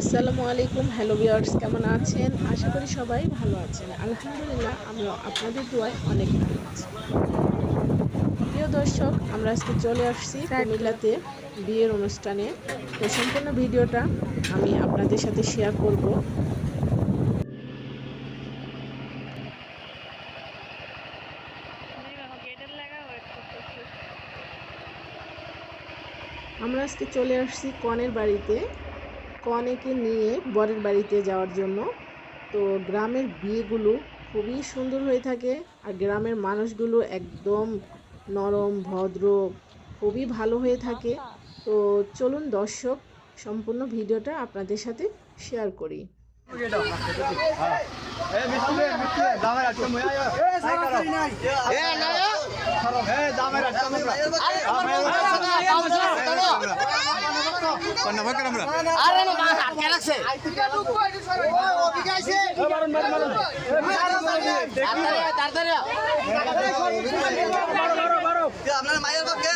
আসসালামু আলাইকুম hello viewers কেমন আছেন? আশা করি সবাই ভালো আছেন। আলহামদুলিল্লাহ আমরা আপনাদের দোয়ায় অনেক ভালো আছি। প্রিয় দর্শক আমরা আজকে চলে আসছি কুমিল্লাতে বিয়ের অনুষ্ঠানে। তো সম্পূর্ণ ভিডিওটা আমি আপনাদের সাথে শেয়ার করব। আমরা আজকে চলে আসছি কনের বাড়িতে। কনেকে নিয়ে বরের বাড়িতে যাওয়ার জন্য। তো গ্রামের বিয়েগুলো খুবই সুন্দর হয়ে থাকে আর গ্রামের মানুষগুলো একদম নরম ভদ্র খুবই ভালো হয়ে থাকে। তো চলুন দর্শক সম্পূর্ণ ভিডিওটা আপনাদের সাথে শেয়ার করি। আরে না বাস আটকে রাখছে তাড়াতাড়ি আপনার মায়ের পক্ষে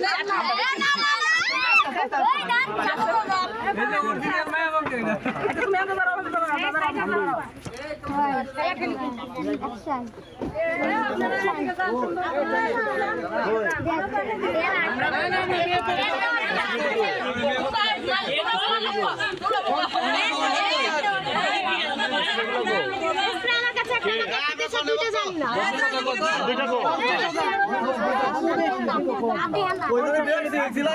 আপনাদের খিদে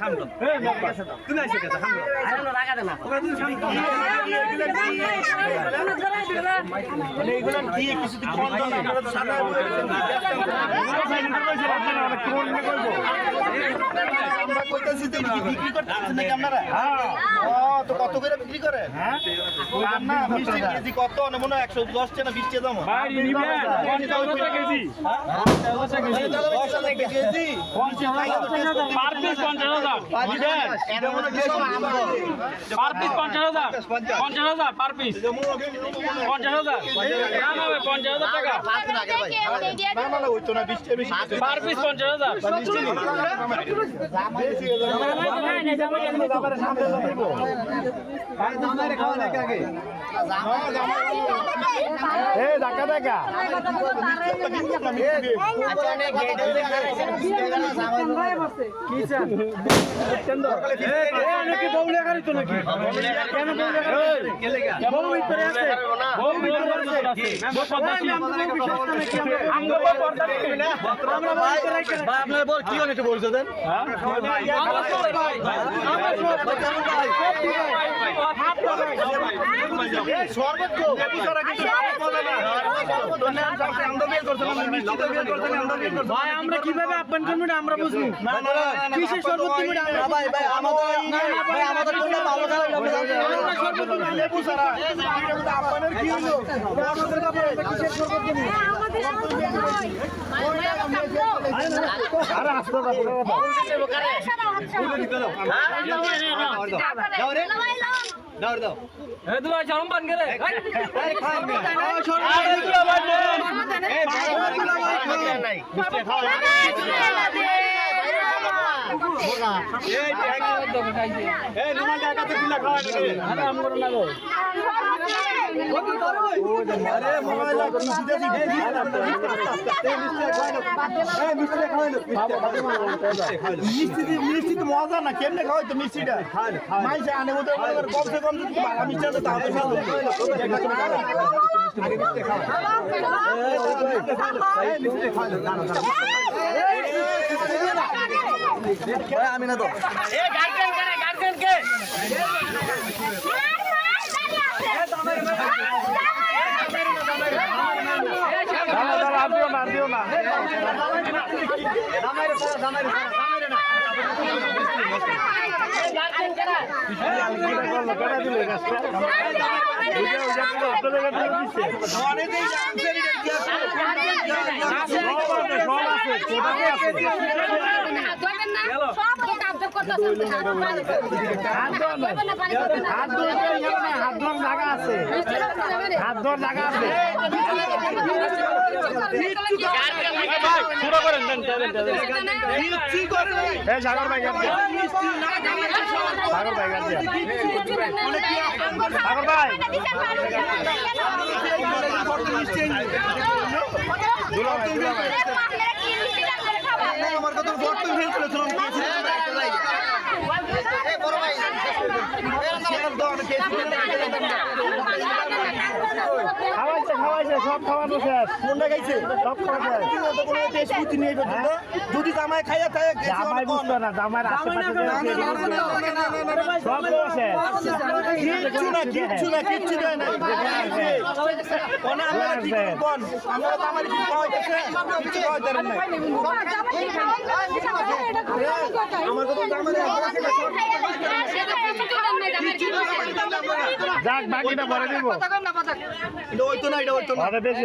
কেন আমরা কইতেছি তো কি বিক্রি করতেছেন নাকি আপনারা ও তো কত করে বিক্রি করে হ্যাঁ না মিষ্টি কেজি কত না মনে হয় একশো দশ টাকা বিশ টাকা দাম কেজি পঞ্চাশ হাজার দিবেন পার পিস পঞ্চাশ হাজার। পঞ্চাশ হাজার পার পিস পঞ্চাশ হাজার। দাম হবে পঞ্চাশ টাকা। পার পিস পঞ্চাশ দেখা আপনার বল কি অনেক বলছে দেন ভাই আমরা কীভাবে আহ্বান করব না আমরা বুঝব কিসের শরবত তুমি ভাই ভাই আমাদের ভাই আমাদের কোনটা ভালো খারাপ লেবু সারা আপনার কি হলো কিসের শরবত তুমি আরে আসতে দাও দাও এ দুয়া চরম পান করে আরে খান না আরে কি আবার এই ভাই নাই মিষ্টি খাও মিষ্টি মিষ্টি মিষ্টি তো মজা না কেমনে খাওয়াই তো মিষ্টিটা মাইসে আনে ওদের কমসে কম যদি মিষ্টি আছে তাহলে ভালো আমি না তো। কে গার্জেন কে গার্জেন কে শুরু করেন দেন দেন দেন এই সাগর ভাই গান দেন। সাগর ভাই গান দেন। সাগর ভাই। Oh. শেষ। কোনটা খাইছে সব খাওয়া শেষ। কোনো টেস্ট করতে যদি জামাই খাইয়া থাকে জামাই বুঝতো না জামাইয়ের আশেপাশে সব কিচ্ছু না কিচ্ছু না কিচ্ছু দেয় না কোন আমরা কি কোন আমরা তো আমার কি খাওয়াইতেছে কিচ্ছু খাওয়াইতে না। আমার কত জামাই যাক বাকিটা পরে দিব। এটা হইতো না এটা হইতো না। বেশি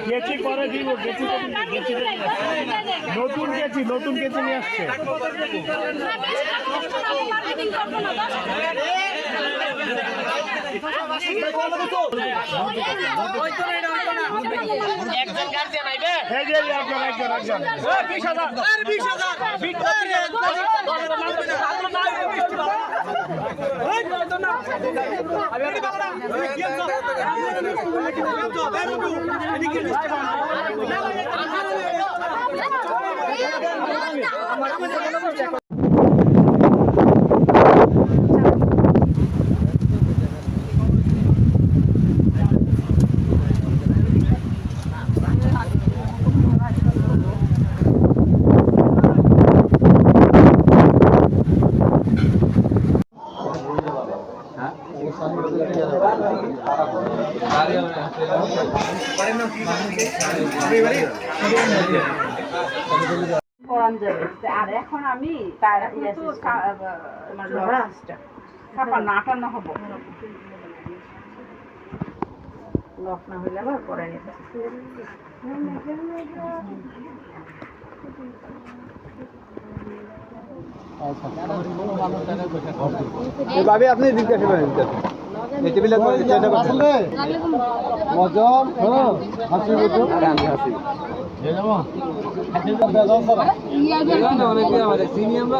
না গেছি পরে দিব কেচি। নতুন গেছি নতুন গেছি নিয়ে আসছে একজন গার্জেন আইবে এই যে এই যে, একজন একজন একজন বিশ হাজার বিশ হাজার যাবে। আর এখন আমি তার ইয়ে আছে, কা- আহ, তোমার লড়াসটা ছাপান্ন আটান্ন হব। লক না হইলে আবার পরে নিতে ভাবি আপনি দিকে আসবেন এই টেবিলে মজম হাসি বুঝো হাসি অনেকে আমরা